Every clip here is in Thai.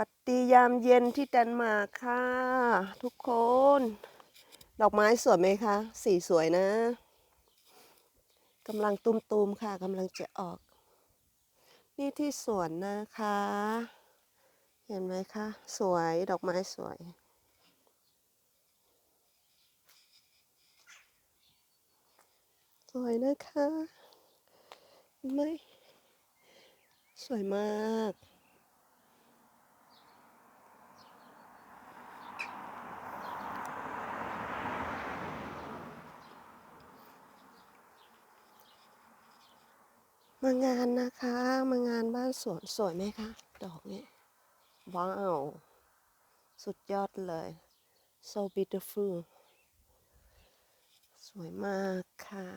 วัดดียามเย็นที่แดนมาร์กค่ะ ทุกคน ดอกไม้สวยไหมคะ สีสวยนะกำลังตุมๆค่ะกำลังจะออก นี่ที่สวนนะคะ เห็นไหมคะ สวยดอกไม้สวยสวยนะคะไหมสวยมาก มางานนะคะ มางานบ้านสวนสวยไหมคะ ดอกนี้ว้าว สุดยอดเลย so beautiful สวยมากค่ะ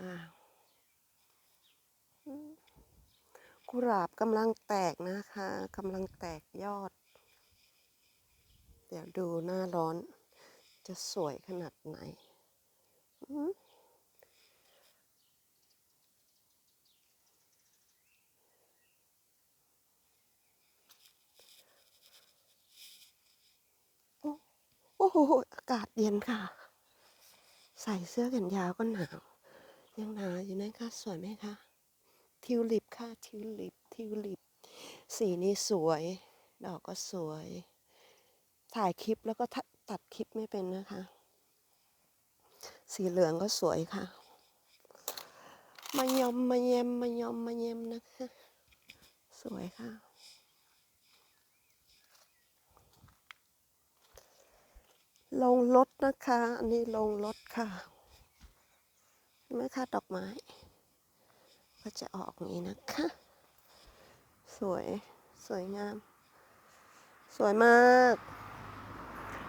กุหลาบกำลังแตกนะคะกำลังแตกยอด เดี๋ยวดูหน้าร้อน จะสวยขนาดไหน อื โอ้โหอากาศเย็นค่ะ ใส่เสื้อแขนยาวก็หนาวยังหนาวอยู่นะคะสวยไหมคะทิวลิปค่ะทิวลิปทิวลิป สีนี้สวย ดอกก็สวย ถ่ายคลิปแล้วก็ตัดคลิปไม่เป็นนะคะ สีเหลืองก็สวยค่ะ มายอมมาเยมมายอมมาเยมนะคะ สวยค่ะ ลงรถนะคะ อันนี้ลงรถค่ะเห็นไหมคะดอกไม้ ก็จะออกงนี้นะคะ สวยสวยงาม สวยมาก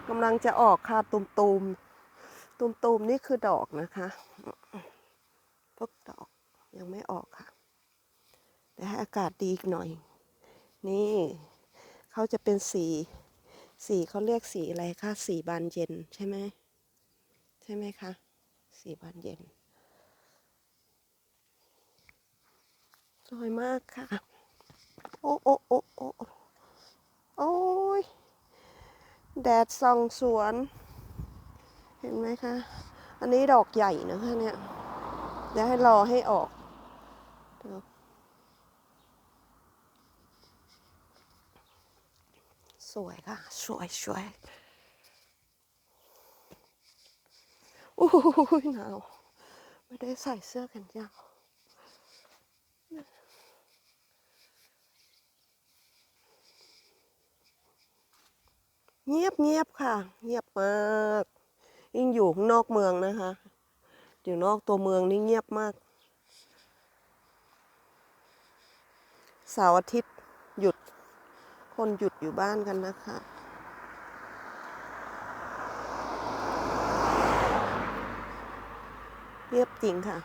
กำลังจะออกค่ะตุมตูมตุมตูมๆนี่คือดอกนะคะพวกดอกยังไม่ออกค่ะเดี๋ยวให้อากาศดีอีกหน่อย นี่เขาจะเป็นสี สีเขาเรียกสีอะไรคะสีบานเย็นใช่ไหมใช่ไหมคะสีบานเย็น สวยมากค่ะ โอ้โอ้โอ้โอ้โอ้ยแดดส่องสวน เห็นไหมคะ อันนี้ดอกใหญ่นะคะเนี่ยเดี๋ยวให้รอให้ออกดู สวยค่ะ สวยสวยโอ้ยหนาว ไม่ได้ใส่เสื้อแขนยาวเงียบเงียบค่ะ เงียบมากยิ่งอยู่ข้างนอกเมืองนะคะอยู่นอกตัวเมืองนี่เงียบมากเสาร์อาทิตย์หยุด คนหยุดอยู่บ้านกันนะคะเงียบจริงค่ะ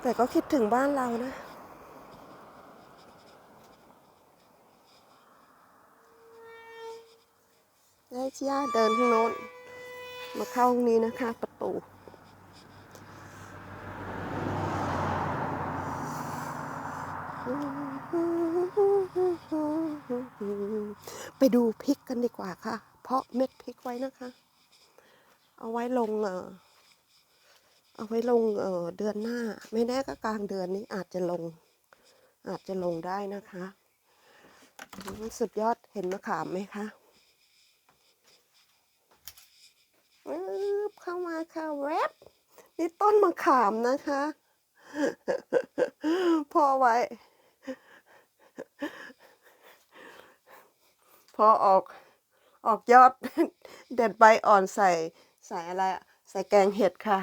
แต่ก็คิดถึงบ้านเรานะ ได้ย่าเดินข้างโน้น มาเข้าตรงนี้นะคะ ประตู ไปดูพริกกันดีกว่าค่ะ เพราะเม็ดพริกไว้นะคะ เอาไว้ลงเออเอาไว้ลงเออเดือนหน้า ไม่แน่ก็กลางเดือนนี้อาจจะลง อาจจะลงได้นะคะ สุดยอดเห็นมะขามไหมคะเข้ามาค่ะแวบนี่ต้นมะขามนะคะ พอไว้ พอออกออกยอด เด็ดใบอ่อนใส่ใส่อะไรอะใส่แกงเห็ดค่ะ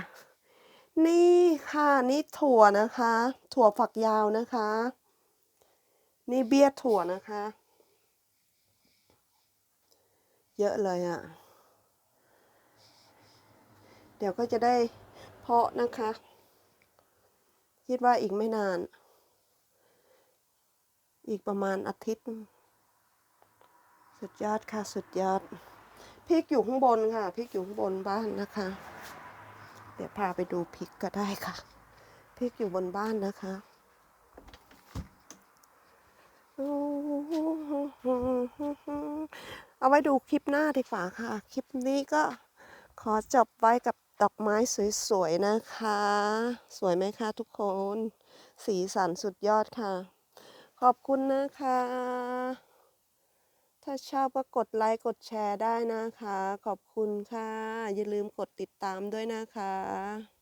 นี่ค่ะนี่ถั่วนะคะ ถั่วฝักยาวนะคะ นี่เบี้ยถั่วนะคะ เยอะเลยอะ่ะ เดี๋ยวก็จะได้เพาะนะคะ คิดว่าอีกไม่นาน อีกประมาณอาทิตย์ สุดยอดค่ะ สุดยอดพริกอยู่ข้างบนค่ะพริกอยู่ข้างบนบ้านนะคะ เดี๋ยวพาไปดูพริกก็ได้ค่ะพริกอยู่บนบ้านนะคะเอาไว้ดูคลิปหน้าดีกว่าค่ะ คลิปนี้ก็ขอจบไว้กับดอกไม้สวยๆนะคะ สวยไหมคะทุกคน สีสันสุดยอดค่ะ อบคุณนะคะ ถ้าชอบก็กดไลค์กดแชร์ได้นะคะ ขอบคุณค่ะ อย่าลืมกดติดตามด้วยนะคะ